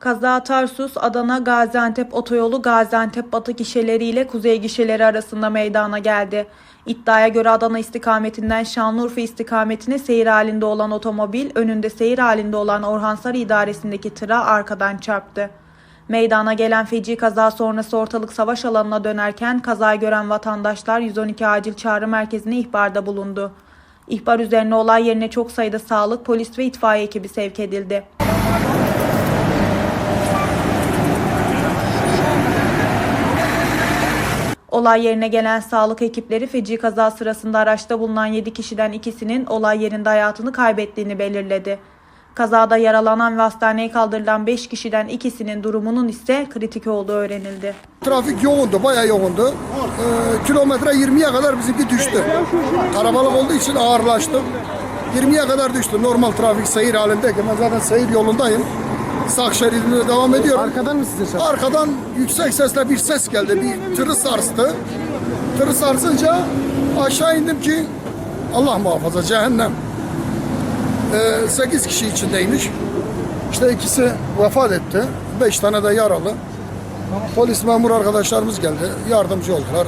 Kaza Tarsus, Adana, Gaziantep otoyolu Gaziantep Batı gişeleriyle kuzey gişeleri arasında meydana geldi. İddiaya göre Adana istikametinden Şanlıurfa istikametine seyir halinde olan otomobil önünde seyir halinde olan Orhansarı idaresindeki tıra arkadan çarptı. Meydana gelen feci kaza sonrası ortalık savaş alanına dönerken kazayı gören vatandaşlar 112 acil çağrı merkezine ihbarda bulundu. İhbar üzerine olay yerine çok sayıda sağlık, polis ve itfaiye ekibi sevk edildi. Olay yerine gelen sağlık ekipleri feci kaza sırasında araçta bulunan 7 kişiden ikisinin olay yerinde hayatını kaybettiğini belirledi. Kazada yaralanan ve hastaneye kaldırılan 5 kişiden ikisinin durumunun ise kritik olduğu öğrenildi. Trafik yoğundu, bayağı yoğundu. Ee, kilometre 20'ye kadar bizimki düştü. Karabalık olduğu için ağırlaştı. 20'ye kadar düştü. Normal trafik seyir halindeyken ben zaten seyir yolundayım. Sağ şeridinde devam ediyorum. Arkadan mı sizin şarkı? Arkadan yüksek sesle bir ses geldi. Bir tırı sarstı. Tırı sarsınca aşağı indim ki Allah muhafaza cehennem. Ee, 8 kişi içindeymiş. İşte ikisi vefat etti. 5 tane de yaralı. Polis memur arkadaşlarımız geldi. Yardımcı oldular.